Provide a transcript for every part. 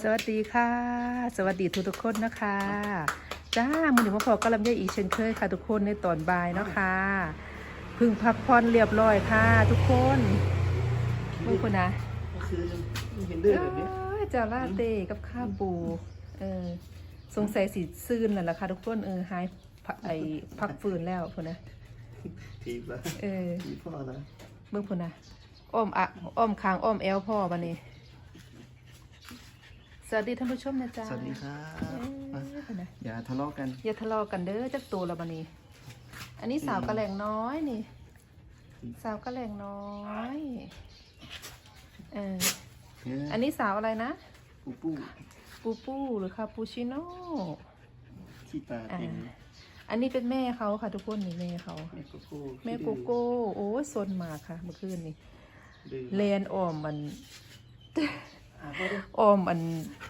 สวัสดีค่ะ สวัสดีทุกทุกๆคนนะคะจ้ามือหนึ่งมาพอก็ลำไยอีกเช่นเคยค่ะ ทุกคนในตอนบ่ายเนาะค่ะเพึ่งพักผ่อนเรียบร้อยค่ะ ทุกคนเมื่อคนนะเมื่อคืนยังเห็นเอเดือดแบบนี้อเจ้าลาเต้กับข้าวปูเออสงสัยสีซื่นนั่นแหละค่ะทุกคนเออหายพักไอพักฟื้นแล้วคนนะทีบแล้วเออทีพ่อนะเมื่อคนนะอ้อมอะอ้อมคางอ้อมแอลพ่อบันนี้ สวัสดีท่านผู้ชมนะจ๊ะสวัสดีครับเอ้ยคนนะอย่าทะเลาะกัน อย่าทะเลาะกันเด้อจักตัวละบันนี้ อันนี้สาวกระแหลงน้อยนี่ สาวกระแหลงน้อยเอออันนี้สาวอะไรนะ ปูปูปูปูหรือคาปูชิโน่ขี้ตาอ่าเต็มอันนี้เป็นแม่เขาค่ะทุกคนนี่แม่เขา แม่โกโก้แม่โกโก้โอ้ยซนมากค่ะ เมื่อคืนนี่ดื้อเลนออมมัน อะพ่อดิออมมัน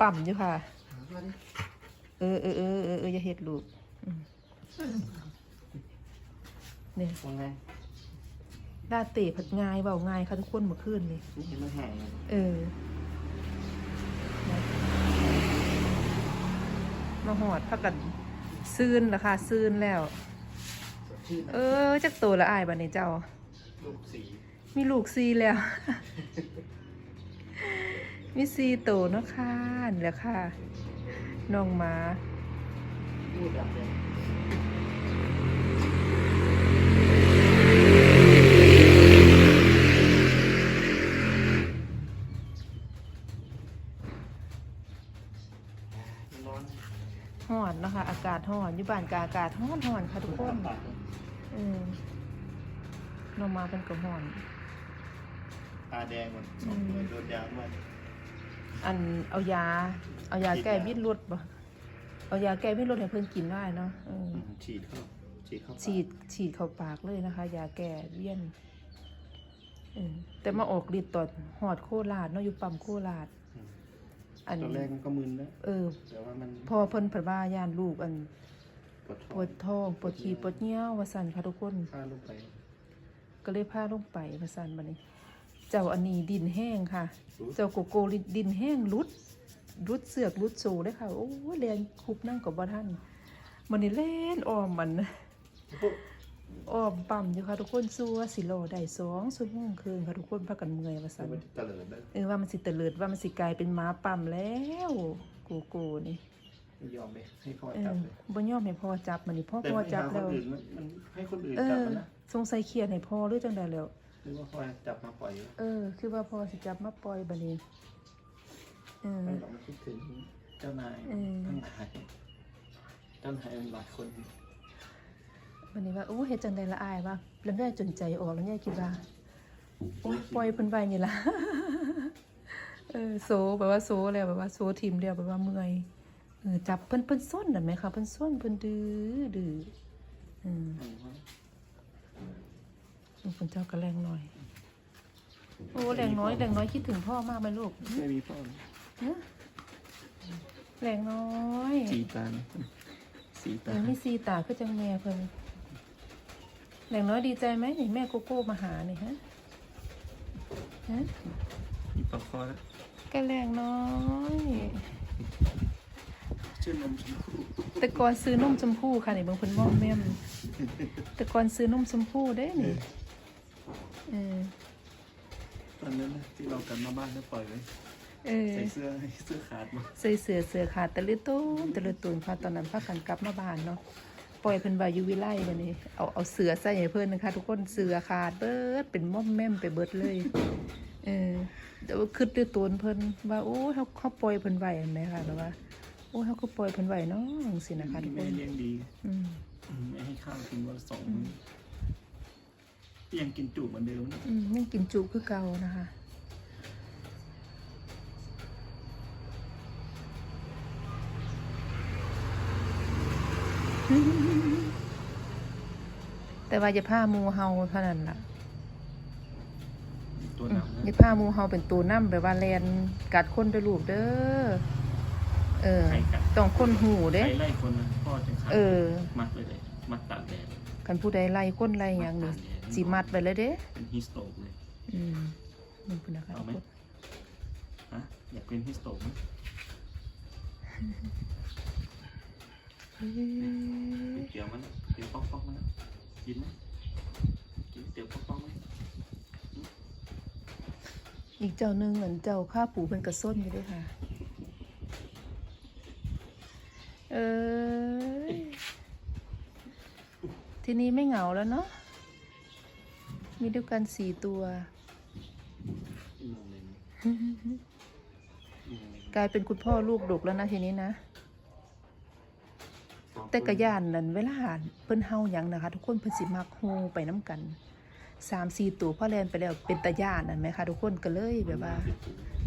ปั่มอยู่ค่ะอะพ่อดิเออเออเออเออเอออย่าเห็ดลูกอืมเนี่ยว่าไงดาเตะผัดง่ายเบาง่ายค่ะทุกคนเมื่อคืนนี่นี่เห็นมันแห้งเออนะมาหอดพักกันซื่นราคาซื่นแล้วสดชื่นเออจักตัวละอายบันนี้เจ้าลูกสีมีลูกซีแล้ว มีซีโตวเนาะค่ะนี่แหละค่ะน้องหมาลูกดำเลยมันร้อนห่อนนะคะอากาศห่อนอยู่บ้านกาอากาศห่อนห่อนค่ะทุกคนปากเลยเออน้องหมาเป็นกระห่อน ตาแดงหมดสองตัวโดนยาด้วย อันเอายา เอายาแก้วิตรดบ่เอายาแก้วิตรดให้เพิ่นกินได้เนาะเอออืมฉีดเข้าฉีดเข้าปากฉีดฉีดเข้าปากเลยนะคะ ยาแก้เวียนเออแต่มาออกฤทธิ์ตอนหอดโคราชเนาะอยู่ปั๊มโคราชอืมอันตอนแรกมันก็มึนนะเออ แต่ว่ามันพอเพิ่นเผดว่าย่านลูกอันปวดท้องปวดท้องปวดขี้ปวดเยี่ยวว่าสั่นค่ะทุกคนข้าลงไป ก็เลยพาลงไปว่าสั่นบัดนี้ เจ้าอันนี้ดินแห้งค่ะ เจ้าโกโก้ดินแห้งรุด รุดเสือกรุดโซได้อค่ะ โอ้ยเรียนคุบนั่งกับบ่ท่านมันนี่เล่นอ้อมมันอ้อมปั๊มอยู่ค่ะทุกคนซัวสิโลได้สองชั่วโมงครึ่งค่ะทุกคนพากันเมื่อยว่าจะสั่นไปตะเลิดได้เออว่ามันสิเตลิดว่ามันสิกลายเป็นหม้าปั๊มแล้วโกโก้นี่ไม่ยอมเลยให้พ่อเอจัอบเลยบ่ยอมให้พ่อจับมันนี่พ่อแต่พ่อไม่จับหาคแล้นวอื่นมันมันให้คนอื่นเอจับอมันนะสงสัยเครียดให้พ่อหรือจังใดแล้ว หรือว่าพ่อจับมาปล่อยเออ คือว่าพ่อสิจับมาปล่อยบัดนี้เออไม่หรอกมันคิดถึงเจ้านายเออทั้งหลายเจ้านายหลายคนบัดนี้ว่าโอ้เฮ็ดจังใดละอายว่าแล้วได้จนใจออกแล้วเนี่ยคิดว่าโอ้ยปล่อยเพิ่นไว้นี่ล่ะเออโซแบบว่าโซแล้วแบบว่าโซทีมแล้วแบบว่าเมื่อยเออจับเพิ่นเพิ่นส้นน่ะแม่ค่ะเพิ่นส้นเพิ่นดื้อดื้ออืมลูก คุณเจ้าก็แรงหน่อย โอ้แรงน้อยแรงน้อยคิดถึงพ่อมากไหมลูกไม่มีพ่อฮะแรงน้อยสีตาสีเอตาอมีซีตาคือจังแม่เพิ่นแรงน้อยดีใจไหมนี่แม่โกโก้มาหานี่ฮะฮะมีปลอกคอแล้วก็แรงน้อย ชื่อนมชมพูแต่ก่อนซื้อนมชมพู่ค่ะนี่บางคนมอมแม่มแต่ก่อนซื้อนมชมพู่เด้นี่ เออ ตอนนั้นนะที่เรากลันมาบ้านแล้วปล่อยไว้เออ ใส่เสื้อให้เสื้อขาดมาใส่เสือเสือขาดตะลึตูนตะลึตูนพาตอนนั้นพากันกลับมาบ้านเนาะปล่อยเพิ่นว่าอยู่วิไลวันนี้เอาเอาเสือใส่ให้เพิ่นนะคะ ทุกคนเสือขาดเบิดเป็นม่อมแม่มไปเบิดเลยเออแต่ว่าคิดด้วยตัวเพิ่นว่าโอ้เฮาเขาปล่อยเพิ่นไว้เห็นไหมคะแบบว่าโอ้เฮาก็ปล่อยเพิ่นไว้เนาะจังซี่นะคะทุกคแม่นเลี้ยงดีอืม ไม่ให้ข้าวกินวันละสองมื้อ ยังกินจุเหมือนเดิมนะอืมยังกินจุคือเก่านะคะ แต่ว่าอย่าผ้าหมูเฮาเท่านั้นล่ะตัวอืหมนักอย่านะผ้าหมูเฮาเป็นตัวน้ำแบบว่าแลนกัดคนไปลูกเด้อ เออต้องคนหูเด้ใครไล่คนนะพ่อจะขาดเออ มัดไปเลย มัดตากแดด กันผู้ใดไล่คนไล่หยังนี่ สิมัดไปเลยเด้เป็นฮิสโตกเลยอืมนี่พุ่นนะคะเอาไหมฮะอยากเป็นฮิสโตกไหมเฮ้ยเตี๋ยวมันเตี๋ยวป๊อกป๊อกมันนะกินไหมกินเตี๋ยวป๊อกป๊อกไหมอีกเจ้าหนึ่งเหมือนเจ้าข้าปูเป็นกระส้นอยู่ด้วยค่ะ เอยทีนี้ไม่เหงาแล้วเนาะ มีด้วยกันสี่ตัวอีโมงเลยนะอีโมงเลยกลายเป็นคุณพ่อลูกดกแล้วนะทีนี้นะ แต่กระยานนั่นเวลาเพิ่นเฮาหยังนะคะ ทุกคนเพิ่นสิมักฮูไปน้ำกันสามสี่ตัวพ่อแลนไปแล้วเป็นตาย่านนั่นไหมคะทุกคนก็เลยแบบว่า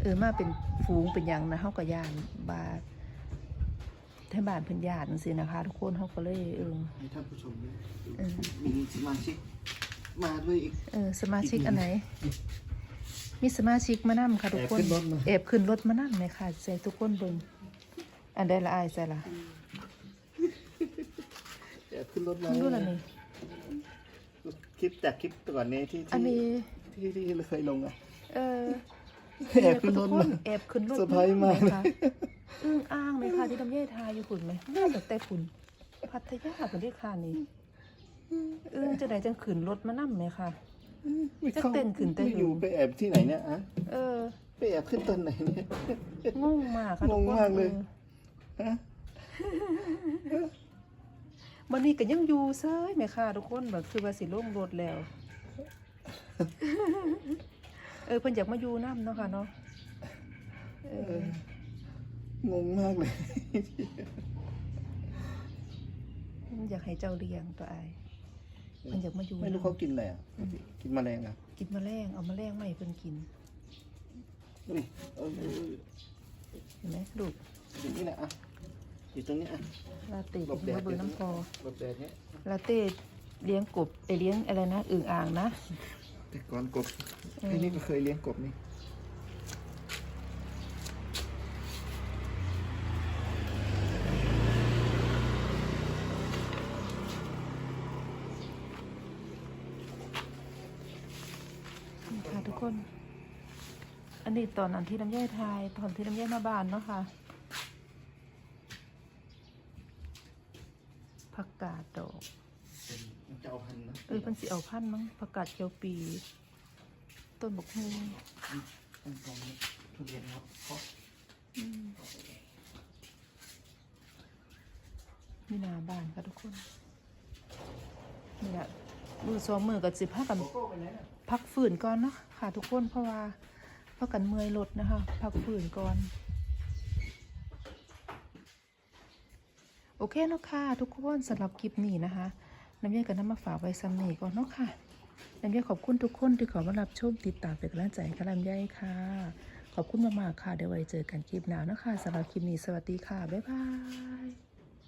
เออมาเป็นฝูงเป็นหยังนะเฮาก็ย่านบาดแท่บ้านเพิ่นย่านจังซี่นะคะ ทุกคนเฮาก็เลยเออให้ท่านผู้ชมด้วยเออมีสมาชิก มาด้วยอีก เออสมาชิกอันไหน มีสมาชิกมานํค่ะทุกคนแอบขึ้นรถมา แอบขึ้นรถมานํไหมค่ะใส่ทุกคนเบิ่งอันใดละอายใส่ละแอบขึ้นรถมามึงดูละนี่คลิปจากคลิปก่อนนี้ที่อันนี้ ที่ที่ที่เราเคยลงอะ เออแอบขึ้นรถมาแอบขึ้นรถเซอร์ไพรส์มากไหคะอึ้งอ้างไหมคะที่ทำเย่ทายอยู่ฝุ่นไหมน่าจะแต่ฝุ่นพัทยาคนที่ค่ะนี่ อึ้งจะไหนจังขืนรถมานั่มไหมคะไม่ข้าจะเต้นขึ้นเต้นไม่อยู่ไปแอบที่ไหนเนี่ยอะเออ ไปแอบขึ้นตอนไหนเนี่ยงงมากค่ะงงมากเลยออฮะวันนี้ก็ยังอยู่เซ้ยไหมคะทุกคนแบบคือว่าสิลงรถแล้ว เออเพิ่นอยากมาอยู่น้ำเนาะค่ะเนาะเอองงมากเลยอยากให้เจ้าเลี้ยงตัวไอ้ายเพิ่นอยากมาอยู่ไม่รู้นำเขากินอะไรอะกินแมลงอะกินแมลงเอาแมลงมาให้เพิ่นกินนี่เออเออเออเห็นไหมลูกอยู่นี่แหละอะอยู่ตรงนี้อะลาเต้หลบแดดมาเบิ่งน้ำพอหลบแดดเนี้ยลาเต้เลี้ยงกบไอยเลี้ยงอะไรนะอึ่งอ่างนะแต่ก่อนกบเออไอ้นี่ก็เคยเลี้ยงกบนี่ นี่ ค่ะทุกคน อันนี้ตอนนั้นที่น้ำย่อยทายตอนที่น้ำย่อยมาบ้านเนาะค่ะผักกาดดอกมันจะเอาพันธุ์นะเออเพิ่นสิเอาพันธุ์มั้งผักกาดเขียวปี ต้นบกฮูต้นตรงนี้ทุเรียนครับเพราะมีหนาบ้านค่ะทุกคนนี่แหละ มือสองมือกับสิบห้ากักก้ไปไหนพักฝืนก่อนเนาะค่ะทุกคนเพราะว่าเพราะกันเมื่อยรถนะคะ พักฝืนก่อน โอเคเนาะค่ะทุกคนสำหรับคลิปนี้นะคะน้ำเย็นกับน้ำมาฝากไว้ซ้ำนี่ก่อนเนาะค่ะน้ำเย็นขอบคุณทุกคนที่ขอมารับชมติดตามเป็นกำลังใจกับน้ำเย็นค่ะ ขอบคุณมากๆค่ะเดี๋ยวไว้เจอกันคลิปหน้าเนาะคะสำหรับคลิปนี้สวัสดีค่ะบ๊ายบาย